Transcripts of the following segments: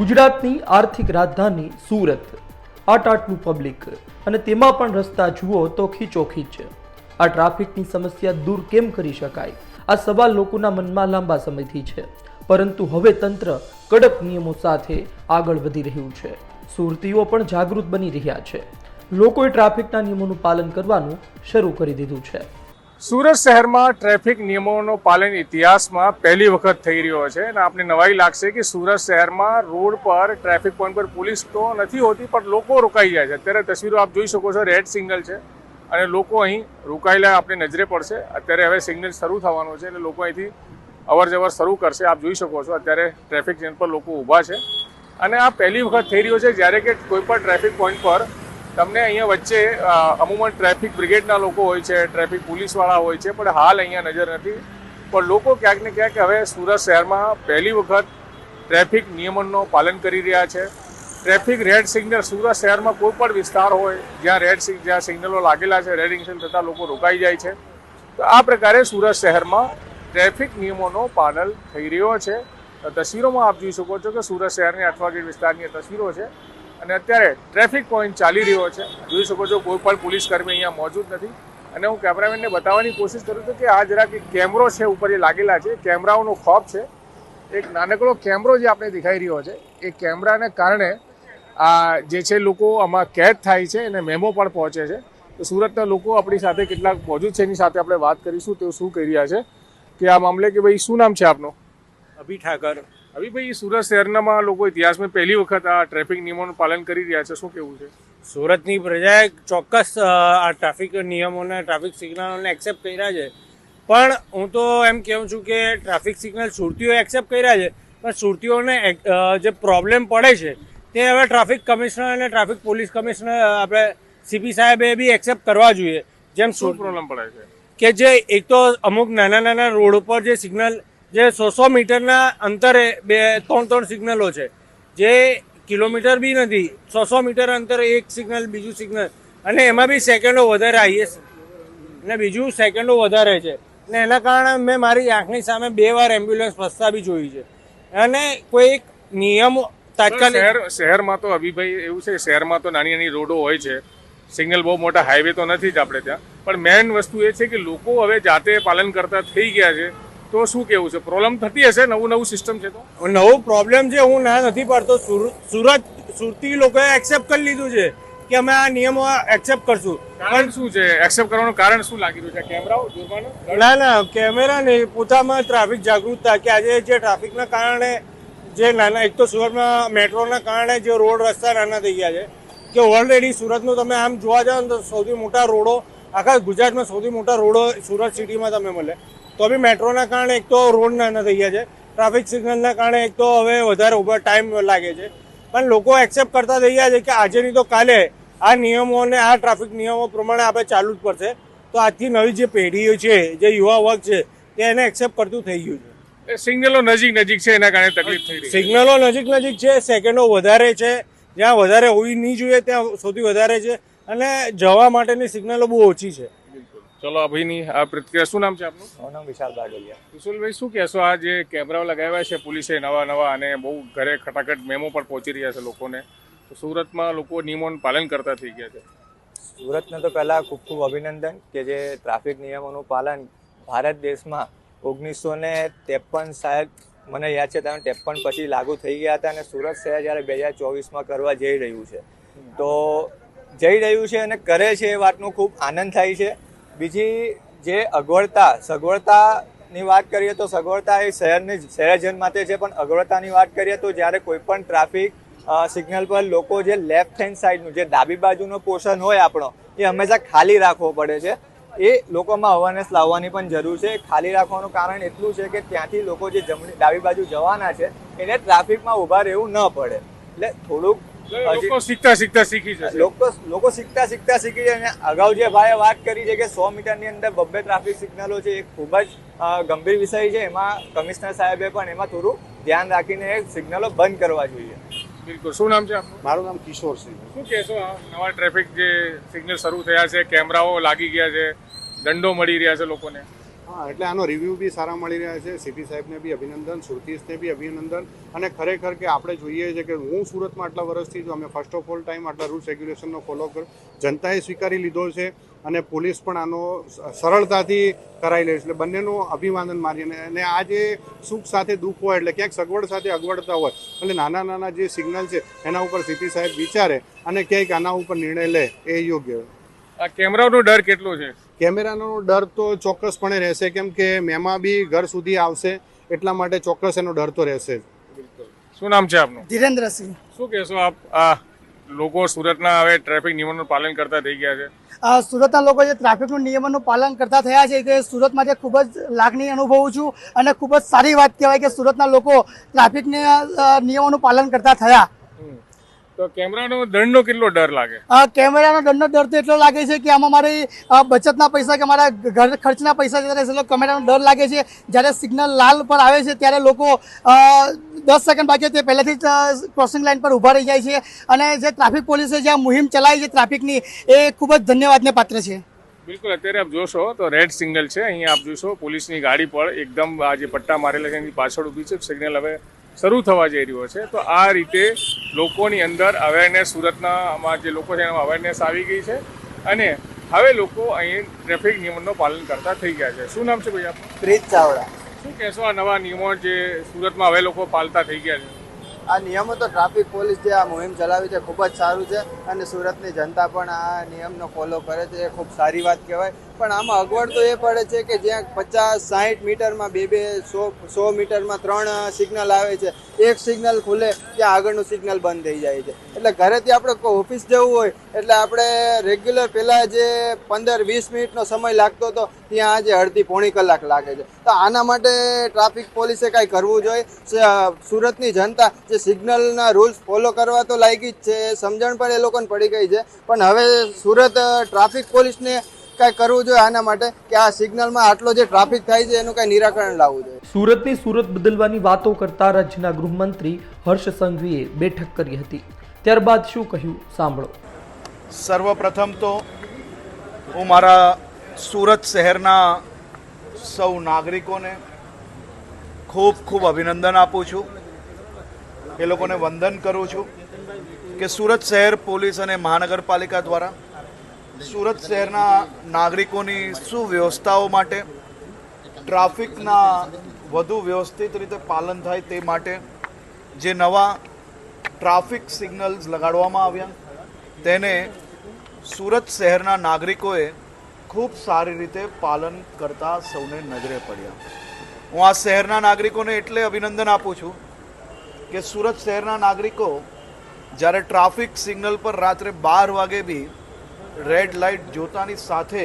ગુજરાતની આર્થિક રાજધાની સુરત. આટ આટલું પબ્લિક અને તેમાં પણ રસ્તા જુઓ તો ખીચોખીચ. આ ટ્રાફિકની સમસ્યા દૂર કેમ કરી શકાય? આ સવાલ લોકોના મનમાં લાંબા સમયથી છે. પરંતુ હવે તંત્ર કડક નિયમો સાથે આગળ વધી રહ્યું છે. સુરતીઓ પણ જાગૃત બની રહ્યા છે. લોકોએ ટ્રાફિકના નિયમોનું પાલન કરવાનું શરૂ કરી દીધું છે. સુરત શહેરમાં ટ્રાફિક નિયમોનો પાલન ઇતિહાસમાં પહેલી વખત થઈ રહ્યો છે અને આપને નવાઈ લાગશે કે સુરત શહેરમાં રોડ પર ટ્રાફિક પોઈન્ટ પર પોલીસ તો નથી હોતી, પણ લોકો રોકાઈ જાય છે. અત્યારે તસવીરો આપ જોઈ શકો છો, રેડ સિગ્નલ છે અને લોકો અહીં રોકાયેલા આપણે નજરે પડશે. અત્યારે હવે સિગ્નલ શરૂ થવાનો છે એટલે લોકો અહીંથી અવર જવર શરૂ કરશે. આપ જોઈ શકો છો, અત્યારે ટ્રાફિક ચેન પર લોકો ઊભા છે. અને આ પહેલી વખત થઈ રહ્યો છે જ્યારે કે કોઈ પણ ટ્રાફિક પોઈન્ટ પર તમને અહીંયા વચ્ચે અમુમન ટ્રાફિક બ્રિગેડના લોકો હોય છે, ટ્રાફિક પોલીસવાળા હોય છે, પણ હાલ અહીંયા નજર નથી. પણ લોકો ક્યાંક ને ક્યાંક હવે સુરત શહેરમાં પહેલી વખત ટ્રાફિક નિયમનનો પાલન કરી રહ્યા છે. ટ્રાફિક રેડ સિગ્નલ, સુરત શહેરમાં કોઈ પણ વિસ્તાર હોય, જ્યાં રેડ જ્યાં સિગ્નલો લાગેલા છે, રેડ સિગ્નલ થતાં લોકો રોકાઈ જાય છે. તો આ પ્રકારે સુરત શહેરમાં ટ્રાફિક નિયમોનો પાલન થઈ રહ્યો છે. તસવીરોમાં આપ જોઈ શકો છો કે સુરત શહેરની અઠવા ગેટ વિસ્તારની તસવીરો છે. અને અત્યારે ટ્રાફિક પોઈન્ટ ચાલી રહ્યો છે. જોઈ શકો છો, કોઈ પણ પોલીસ કર્મી અહીંયા મોજૂદ નથી. અને હું કેમેરામેનને બતાવવાની કોશિશ કરું છું કે આ જરાક એક કેમેરો છે ઉપર જે લાગેલા છે, કેમેરાઓનો ખોફ છે. એક નાનકડો કેમેરો જે આપણે દેખાઈ રહ્યો છે, એ કેમેરાને કારણે આ જે છે લોકો આમાં કેદ થાય છે અને મેમો પણ પહોંચે છે. તો સુરતના લોકો આપણી સાથે કેટલાક મોજૂદ છે, એની સાથે આપણે વાત કરીશું તેઓ શું કહી રહ્યા છે. કે આ મામલે કે ભાઈ શું નામ છે આપનું? અભી ઠાકર. અભિભાઈ સુરત શહેરનામાં લોકો ઇતિહાસમાં પહેલી વખત આ ટ્રાફિક નિયમોનું પાલન કરી રહ્યા છે. શું કેવું છે? સુરતની પ્રજાએ ચોક્કસ આ ટ્રાફિક નિયમોને ટ્રાફિક સિગ્નલોને એક્સેપ્ટ કર્યા છે. પણ હું તો એમ કહું છું કે ટ્રાફિક સિગ્નલ સુરતીઓ એક્સેપ્ટ કર્યા છે પણ સુરતીઓને જે પ્રોબ્લેમ પડે છે તે હવે ટ્રાફિક કમિશનર અને ટ્રાફિક પોલીસ કમિશનર આપણે સીપી સાહેબે બી એક્સેપ્ટ કરવા જોઈએ. જેમ શું પ્રોબ્લેમ પડે છે? કે જે એક તો અમુક નાના નાના રોડ ઉપર જે સિગ્નલ જે સો સો મીટરના અંતરે બે ત્રણ ત્રણ સિગ્નલો છે. જે કિલોમીટર બી નથી, સો સો મીટર અંતરે એક સિગ્નલ, બીજું સિગ્નલ. અને એમાં બી સેકન્ડો વધારે હાઈએસ્ટ અને બીજું સેકન્ડો વધારે છે. ને એના કારણે મેં મારી આંખની સામે બે વાર એમ્બ્યુલન્સ ફસતા બી જોઈ છે. અને કોઈ એક નિયમ તાત્કાલિક શહેર શહેરમાં તો અભિભાઈ એવું છે, શહેરમાં તો નાની નાની રોડો હોય છે. સિગ્નલ બહુ મોટા હાઈવે તો નથી જ આપણે ત્યાં. પણ મેઇન વસ્તુ એ છે કે લોકો હવે જાતે પાલન કરતા થઈ ગયા છે. તો શું કેવું છે? પ્રોબ્લેમ થતી હશે? નવું નવું સિસ્ટમ છે તો? નવો પ્રોબ્લેમ છે હું ના નથી પાડતો. સુરત સુરતી લોકોએ એક્સેપ્ટ કરી લીધું છે કે અમે આ નિયમો એક્સેપ્ટ કરશું. કારણ શું છે? એક્સેપ્ટ કરવાનું કારણ શું લાગી રહ્યું છે? કેમેરાઓ જોવાનું? ના ના કેમેરા નહીં પોતામાં ટ્રાફિક જાગૃતતા કે આજે જે ટ્રાફિકના કારણે જે નાના એક તો સુરતમાં મેટ્રોના કારણે જે રોડ રસ્તા નાના થઈ ગયા છે કે ઓલરેડી સુરતનું તમે આમ જોવા જાઓ તો સૌથી મોટા રોડો આખા ગુજરાતમાં સૌથી મોટા રોડો સુરત સિટીમાં તમે મળે. તો બી મેટ્રોના કારણે એક તો રોડ નાના થઈ ગયા છે. ટ્રાફિક સિગ્નલના કારણે એક તો હવે વધારે ઊભા ટાઈમ લાગે છે. પણ લોકો એક્સેપ્ટ કરતા થઈ ગયા છે કે આજે નહીં તો કાલે આ નિયમોને આ ટ્રાફિક નિયમો પ્રમાણે આપણે ચાલુ જ પડશે. તો આજથી નવી જે પેઢીઓ છે જે યુવા વર્ગ છે તે એને એક્સેપ્ટ કરતું થઈ ગયું છે. સિગ્નલો નજીક નજીક છે એના કારણે તકલીફ થઈ રહી સિગ્નલો નજીક નજીક છે સેકન્ડો વધારે છે. જ્યાં વધારે હોવી નહીં જોઈએ ત્યાં સૌથી વધારે છે. અને જવા માટેની સિગ્નલો બહુ ઓછી છે. ચલો અભિની આ પ્રતિક્રિયા શું નામ છે આપનું? મારું નામ વિશાલ બાગલિયા. વિશુલભાઈ શું કહેશો? આ જે કેમેરાઓ લગાવ્યા છે પોલીસે નવા નવા અને બહુ ઘરે ખટાખટ મેમો પણ પહોંચી રહ્યા છે લોકોને તો સુરતમાં લોકો નિયમોનું પાલન કરતા થઈ ગયા છે. સુરતને તો પહેલાં ખૂબ ખૂબ અભિનંદન કે જે ટ્રાફિક નિયમોનું પાલન ભારત દેશમાં ઓગણીસો ને ત્રેપન સાહેબ મને યાદ છે ત્યારે ત્રેપન પછી લાગુ થઈ ગયા હતા અને સુરત શહેર જ્યારે બે હજાર ચોવીસમાં કરવા જઈ રહ્યું છે. તો જઈ રહ્યું છે અને કરે છે એ વાતનો ખૂબ આનંદ થાય છે. બીજી જે અગવડતા, સગવડતાની વાત કરીએ તો સગવડતા એ શહેરની શહેરજન માટે છે, પણ અગવડતાની વાત કરીએ તો જ્યારે કોઈ પણ ટ્રાફિક સિગ્નલ પર લોકો જે લેફ્ટ હેન્ડ સાઈડનું જે ડાબી બાજુનો પોર્શન હોય આપણો, એ હંમેશા ખાલી રાખવો પડે છે. એ લોકોમાં અવેરનેસ લાવવાની પણ જરૂર છે. ખાલી રાખવાનું કારણ એટલું છે કે ત્યાંથી લોકો જે જમણી, ડાબી બાજુ જવાના છે, એને ટ્રાફિકમાં ઊભા રહેવું ન પડે. એટલે થોડુંક લોકો શીખતા શીખતા શીખી જશે. લોકો લોકો શીખતા શીખતા શીખી જાય અને અગાઉ જે ભાઈએ વાત કરી છે કે સો મીટરની અંદર બબ્બે ટ્રાફિક સિગ્નલો છે એ ખૂબ જ ગંભીર વિષય છે. એમાં કમિશનર સાહેબે પણ એમાં થોડું ધ્યાન રાખીને એ સિગ્નલો બંધ કરવા જોઈએ. બિલકુલ. શું નામ છે આપનું? મારું નામ કિશોરસિંહ શું કહેશો નવા ટ્રાફિક જે સિગ્નલ શરૂ થયા છે? કેમેરાઓ લાગી ગયા છે. દંડો મળી રહ્યા છે લોકોને. હા, એટલે આનો રિવ્યૂ બી સારા મળી રહ્યા છે. સીપી સાહેબને બી અભિનંદન, સુરતીશને બી અભિનંદન. અને ખરેખર કે આપણે જોઈએ છે કે હું સુરતમાં આટલા વર્ષથી જો અમે ફર્સ્ટ ઓફ ઓલ ટાઈમ આટલા રૂલ્સ રેગ્યુલેશનનો ફોલો કર, જનતાએ સ્વીકારી લીધો છે અને પોલીસ પણ આનો સરળતાથી કરાવી લે છે. એટલે બંનેનું અભિવાદન મારીને અને આ જે સુખ સાથે દુઃખ હોય, એટલે ક્યાંક સગવડ સાથે અગવડતા હોય, એટલે નાના નાના જે સિગ્નલ છે, એના ઉપર સીપી સાહેબ વિચારે અને ક્યાંક આના ઉપર નિર્ણય લે, એ યોગ્ય. આ કેમેરાનો ડર કેટલો છે? કેમેરાનો ડર તો ચોક્કસપણે રહેશે. કેમ કે મેમાં બી ઘર સુધી આવશે એટલા માટે ચોક્કસ એનો ડર તો રહેશે જ. શું નામ છે આપનું? ધીરેન્દ્રસિંહ. શું કહેશો આપ? આ લોકો સુરતના હવે ટ્રાફિક નિયમોનું પાલન કરતા થઈ ગયા છે. આ સુરતના લોકો જે ટ્રાફિકનું નિયમોનું પાલન કરતા થયા છે કે સુરતમાં જે ખૂબ જ લાગણી અનુભવું છું અને ખૂબ જ સારી વાત કહેવાય કે સુરતના લોકો ટ્રાફિકના નિયમોનું પાલન કરતા થયા. તો કેમેરાનો દંડનો કેટલો ડર લાગે? આ કેમેરાનો દંડનો ડર તો એટલો લાગે છે કે આમાં મારી બચતના પૈસા કે મારા ઘર ખર્ચના પૈસા જતા રહેશે કેમેરાનો ડર લાગે છે જ્યારે સિગ્નલ લાલ પર આવે છે ત્યારે લોકો દસ સેકન્ડ બાકી તે પહેલેથી જ ક્રોસિંગ લાઇન પર ઊભા રહી જાય છે. અને જે ટ્રાફિક પોલીસે જે મુહિમ ચલાવી છે ટ્રાફિકની એ ખૂબ જ ધન્યવાદને પાત્ર છે. બિલકુલ અત્યારે આપ જોશો તો રેડ સિગ્નલ છે. અહીંયા આપ જોશો પોલીસની ગાડી પર એકદમ આ જે પટ્ટા મારેલા છે એની પાછળ ઊભી છે. સિગ્નલ હવે શરૂ થવા જઈ રહ્યો છે તો આ રીતે લોકોની અંદર અવેરનેસ સુરતના આમાં જે લોકો છે એમાં અવેરનેસ આવી ગઈ છે અને હવે લોકો અહીં ટ્રાફિક નિયમોનું પાલન કરતા થઈ ગયા છે. શું નામ છે ભાઈ આપનું? પ્રીત ચાવડા. શું કહેશો આ નવા નિયમો જે સુરતમાં હવે લોકો પાલતા થઈ ગયા છે? આ નિયમો તો ટ્રાફિક પોલીસ જે આ મુહિમ ચલાવી છે ખૂબ જ સારું છે અને સુરતની જનતા પણ આ નિયમનો ફોલો કરે છે એ ખૂબ સારી વાત કહેવાય. પણ આમાં અગવડ તો એ પડે છે કે જ્યાં પચાસ, સાહીઠ મીટરમાં બે બે, સો સો મીટરમાં ત્રણ સિગ્નલ આવે છે, એક સિગ્નલ ખુલે ત્યાં આગળનું સિગ્નલ બંધ થઈ જાય છે. એટલે ઘરેથી આપણે ઓફિસ જવું હોય, એટલે આપણે રેગ્યુલર પહેલાં જે પંદર, વીસ મિનિટનો સમય લાગતો હતો, ત્યાં આજે અડધી, પોણી કલાક લાગે છે. તો આના માટે ટ્રાફિક પોલીસે કાંઈ કરવું જોઈએ? સુરતની જનતા જે સિગ્નલના રૂલ્સ ફોલો કરવા તો લાગી જ છે, સમજણ પણ એ લોકોને પડી ગઈ છે. પણ હવે સુરત ટ્રાફિક પોલીસને કાંઈ કરવું જોઈએ આના માટે કે આ સિગ્નલમાં આટલો જે ટ્રાફિક થાય છે એનું કાંઈ નિરાકરણ લાવવું જોઈએ. સુરતની સુરત બદલવાની વાતો કરતા રાજ્યના ગૃહમંત્રી હર્ષ સંઘવીએ બેઠક કરી હતી. ત્યારબાદ શું કહ્યું? સાંભળો. સર્વપ્રથમ તો હું મારા સુરત શહેરના સૌ નાગરિકોને ખૂબ ખૂબ અભિનંદન આપું છું. એ લોકોને વંદન કરું છું કે સુરત શહેર પોલીસ અને મહાનગરપાલિકા દ્વારા સુરત શહેરના નાગરિકોની સુવ્યવસ્થાઓ માટે, ટ્રાફિકના વધુ વ્યવસ્થિત રીતે પાલન થાય તે માટે જે નવા ટ્રાફિક સિગ્નલ્સ લગાડવામાં આવ્યા, તેને સુરત શહેરના નાગરિકોએ ખૂબ સારી રીતે પાલન કરતા સૌને નજરે પડ્યા. હું આ શહેરના નાગરિકોને એટલે અભિનંદન આપું છું કે સુરત શહેરના નાગરિકો જ્યારે ટ્રાફિક સિગ્નલ પર રાત્રે બાર વાગે બી રેડ લાઇટ જોતાની સાથે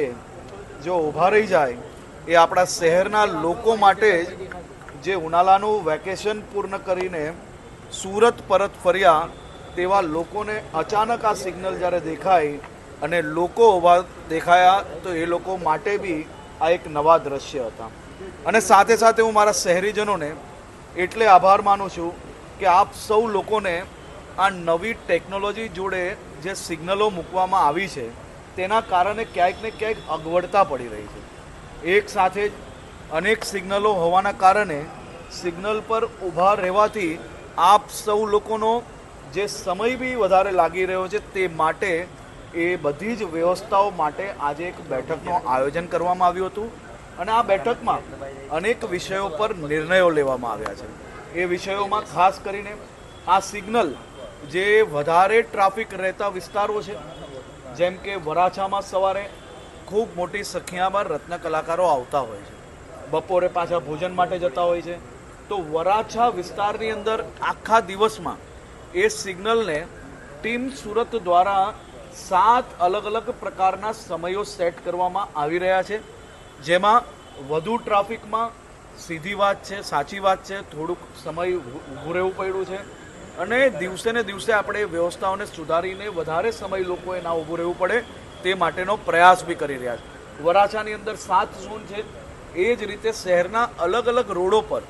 જો ઊભા રહી જાય, એ આપણા શહેરના લોકો માટે જ જે ઉનાળાનું વેકેશન પૂર્ણ કરીને સુરત પરત ફર્યા તેવા લોકોને અચાનક આ સિગ્નલ જ્યારે દેખાય અને લોકો ઊભા દેખાયા, તો એ લોકો માટે બી આ એક નવા દ્રશ્ય હતા. અને સાથે સાથે હું મારા શહેરીજનોને એટલે આભાર માનું છું કે આપ સૌ લોકોને આ નવી ટેકનોલોજી જોડે જે સિગ્નલો મૂકવામાં આવી છે તેના કારણે ક્યાંક ને ક્યાંક અગવડતા પડી રહી છે. એક સાથે જ અનેક સિગ્નલો હોવાના કારણે સિગ્નલ પર ઊભા રહેવાથી આપ સૌ લોકોનો જે સમય બી વધારે લાગી રહ્યો છે તે માટે એ બધી જ વ્યવસ્થાઓ માટે આજે એક બેઠકનું આયોજન કરવામાં આવ્યું હતું અને આ બેઠકમાં અનેક વિષયો પર નિર્ણયો લેવામાં આવ્યા છે. એ વિષયોમાં ખાસ કરીને આ સિગ્નલ જે વધારે ટ્રાફિક રહેતા વિસ્તારો છે જેમ કે વરાછામાં સવારે ખૂબ મોટી સંખ્યામાં રત્ન કલાકારો આવતા હોય છે. બપોરે પાછા ભોજન માટે જતા હોય છે. તો વરાછા વિસ્તારની અંદર આખા દિવસમાં એ સિગ્નલને ટીમ સુરત દ્વારા સાત અલગ અલગ પ્રકારના સમયો સેટ કરવામાં આવી રહ્યા છે. જેમાં વધુ ટ્રાફિકમાં સીધી વાત છે, સાચી વાત છે, થોડુંક સમય ઊભું રહેવું પડ્યું છે. અને દિવસે ને દિવસે આપણે વ્યવસ્થાઓને સુધારીને વધારે સમય લોકોએ ના ઊભું રહેવું પડે તે માટેનો પ્રયાસ બી કરી રહ્યા છે. વરાછાની અંદર સાત ઝોન છે. એ જ રીતે શહેરના અલગ અલગ રોડો પર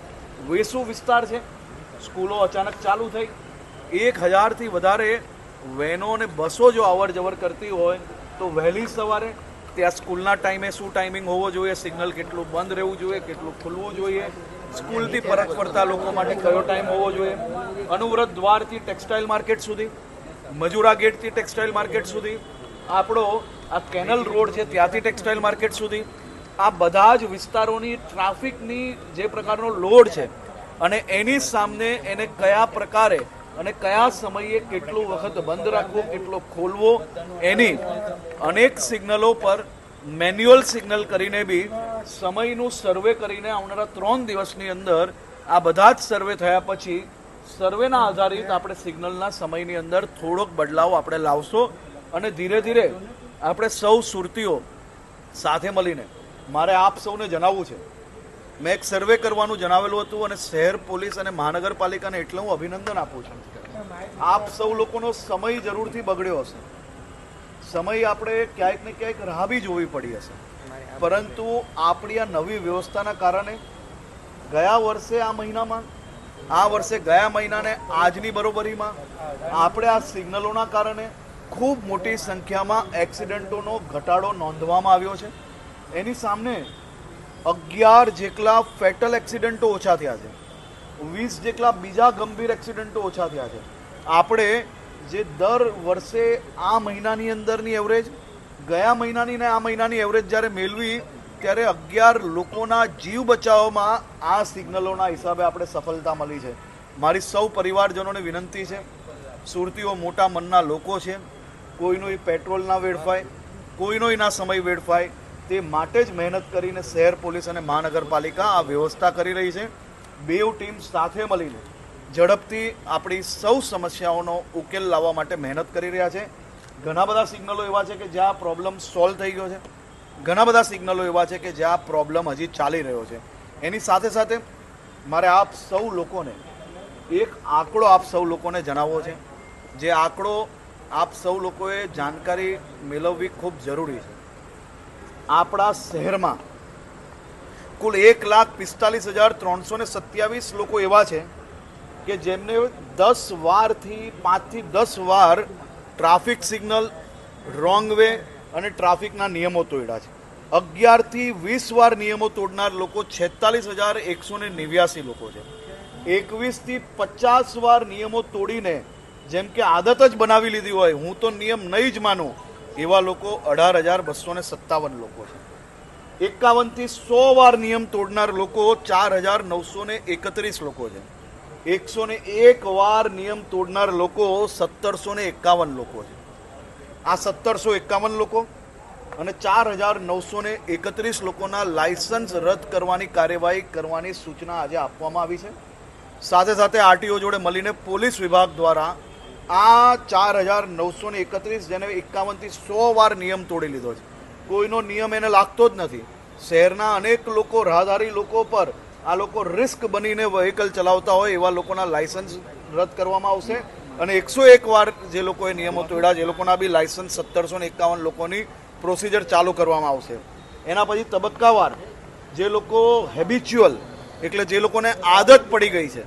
વેસુ વિસ્તાર છે. સ્કૂલો અચાનક ચાલુ થઈ. એક હજારથી વધારે વેનો અને બસો જો અવર જવર કરતી હોય તો વહેલી સવારે ત્યાં સ્કૂલના ટાઈમે શું ટાઈમિંગ હોવો જોઈએ, સિગ્નલ કેટલું બંધ રહેવું જોઈએ, કેટલું ખુલવું જોઈએ સ્કૂલથી પરત ફરતા લોકો માટે કયો ટાઈમ હોવો જોઈએ? અનુવ્રત દ્વારથી ટેક્સટાઇલ માર્કેટ સુધી, મજુરા ગેટથી ટેક્સટાઇલ માર્કેટ સુધી, આપણો આ કેનલ રોડ છે ત્યાંથી ટેક્સટાઇલ માર્કેટ સુધી, આ બધા જ વિસ્તારોની ટ્રાફિકની જે પ્રકારનો લોડ છે અને એની સામે એને કયા પ્રકારે અને કયા સમયે કેટલું વખત બંધ રાખવો, કેટલો ખોલવો, એની અનેક સિગ્નલો પર મેન્યુઅલ સિગ્નલ કરીને બી સમયનું સર્વે કરીને આવનારા ત્રણ દિવસની અંદર આ બધા જ સર્વે થયા પછી સર્વેના આધારિત આપણે સિગ્નલના સમયની અંદર થોડોક બદલાવ આપણે લાવશો અને ધીરે ધીરે આપણે સૌ સુરતીઓ સાથે મળીને, મારે આપ સૌને જણાવવું છે. મેં એક સર્વે કરવાનું જણાવેલું હતું અને શહેર પોલીસ અને મહાનગરપાલિકાને એટલે હું અભિનંદન આપું છું. આપ સૌ લોકોનો સમય જરૂરથી બગડ્યો હશે. સમય આપણે ક્યાંક ને ક્યાંક રાહ બી જોવી પડી હશે. પરંતુ આપણી આ નવી વ્યવસ્થાના કારણે ગયા વર્ષે આ મહિનામાં આ વર્ષે ગયા મહિનાને આજની બરોબરીમાં આપણે આ સિગ્નલોના કારણે ખૂબ મોટી સંખ્યામાં એક્સિડન્ટોનો ઘટાડો નોંધવામાં આવ્યો છે. એની સામે અગિયાર જેટલા ફેટલ એક્સિડન્ટો ઓછા થયા છે. વીસ જેટલા બીજા ગંભીર એક્સિડન્ટો ઓછા થયા છે. આપણે જે દર વર્ષે આ મહિનાની અંદરની એવરેજ ગયા મહિનાની ને આ મહિનાની એવરેજ જ્યારે મેળવી, ત્યારે અગિયાર લોકોના જીવ બચાવવામાં આ સિગ્નલોના હિસાબે આપણે સફળતા મળી છે. મારી સૌ પરિવારજનોને વિનંતી છે, સુરતીઓ મોટા મનના લોકો છે, કોઈનો પેટ્રોલ ના વેડફાય, કોઈનો ના સમય વેડફાય, તે માટે જ મહેનત કરીને શહેર પોલીસ અને મહાનગરપાલિકા આ વ્યવસ્થા કરી રહી છે. બેવ ટીમ સાથે મળીને ઝડપથી આપણી સૌ સમસ્યાઓનો ઉકેલ લાવવા માટે મહેનત કરી રહ્યા છે. ઘણા બધા સિગ્નલો એવા છે કે જ્યાં પ્રોબ્લેમ સોલ્વ થઈ ગયો છે. ઘણા બધા સિગ્નલો એવા છે કે જ્યાં પ્રોબ્લેમ હજી ચાલી રહ્યો છે. એની સાથે સાથે મારે આપ સૌ લોકોને એક આંકડો આપ સૌ લોકોને જણાવવો છે. જે આંકડો આપ સૌ લોકોએ જાણકારી મેળવવી ખૂબ જરૂરી છે. આપણા શહેરમાં કુલ એક લાખ પિસ્તાલીસ હજાર ત્રણસો ને સત્યાવીસ લોકો એવા છે કે જેમને દસ વારથી પાંચથી દસ વાર ટ્રાફિક સિગ્નલ રોંગ વે અને ટ્રાફિકના નિયમો તોડ્યા છે. અગિયારથી વીસ વાર નિયમો તોડનાર લોકો છેતાલીસ હજાર એકસો ને નેવ્યાસી લોકો છે. એકવીસથી પચાસ વાર નિયમો તોડીને જેમ કે આદત જ બનાવી લીધી હોય, હું તો નિયમ નહીં જ માનું, એવા લોકો અઢાર હજાર બસો ને સત્તાવન લોકો છે. એકાવનથી સો વાર નિયમ તોડનાર લોકો ચાર હજાર નવસો ને એકત્રીસ લોકો છે. એકસો ને એક વાર નિયમ તોડનાર લોકો સત્તરસો ને એકાવન લોકો છે. આ સત્તરસો એકાવન લોકો અને ચાર હજાર નવસો ને એકત્રીસ લોકોના લાયસન્સ રદ કરવાની કાર્યવાહી કરવાની સૂચના આજે આપવામાં આવી છે. સાથે સાથે આરટીઓ જોડે મળીને પોલીસ વિભાગ દ્વારા આ ચાર હજાર નવસો ને એકત્રીસ જેને એકાવનથી સો વાર નિયમ તોડી લીધો છે. કોઈનો નિયમ એને લાગતો જ નથી. શહેરના અનેક લોકો, રાહદારી લોકો પર આ લોકો રિસ્ક બનીને વ્હીકલ ચલાવતા હોય એવા લોકોના લાયસન્સ રદ કરવામાં આવશે. અને એકસો એક વાર જે લોકોએ નિયમો તોડ્યા જે લોકોના બી લાયસન્સ સત્તરસો ને એકાવન લોકોની પ્રોસિજર ચાલુ કરવામાં આવશે. એના પછી તબક્કાવાર જે લોકો હેબિચ્યુઅલ એટલે જે લોકોને આદત પડી ગઈ છે,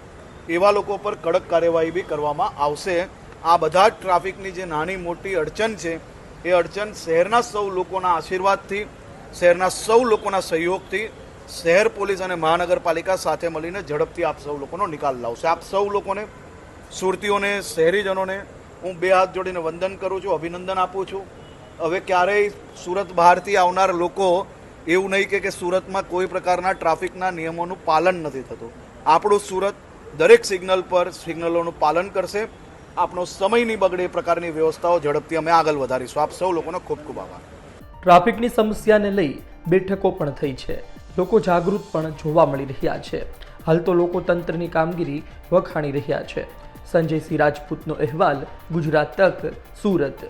એવા લોકો પર કડક કાર્યવાહી બી કરવામાં આવશે. આ બધા જ ટ્રાફિકની જે નાની મોટી અડચણ છે, એ અડચણ શહેરના સૌ લોકોના આશીર્વાદથી, શહેરના સૌ લોકોના સહયોગથી શહેર પોલીસ અને મહાનગરપાલિકા સાથે મળીને ઝડપથી આપ સૌ લોકોનો નિકાલ લાવશે. આપ સૌ લોકોને, સુરતીઓને, શહેરીજનોને હું બે હાથ જોડીને વંદન કરું છું, અભિનંદન આપું છું. હવે ક્યારેય સુરત બહારથી આવનાર લોકો એવું નહીં કે કે સુરતમાં કોઈ પ્રકારના ટ્રાફિકના નિયમોનું પાલન નથી થતું. આપણું સુરત દરેક સિગ્નલ પર સિગ્નલોનું પાલન કરશે. આપણો સમય નહીં બગડે એ પ્રકારની વ્યવસ્થાઓ ઝડપથી અમે આગળ વધારીશું. આપ સૌ લોકોનો ખૂબ ખૂબ આભાર. ટ્રાફિકની સમસ્યાને લઈ બેઠકો પણ થઈ છે. લોકો જાગૃત પણ જોવા મળી રહ્યા છે. હાલ તો લોકો તંત્રની કામગીરી વખાણી રહ્યા છે. સંજય સિંહ રાજપૂતનો અહેવાલ, ગુજરાત તક, સુરત.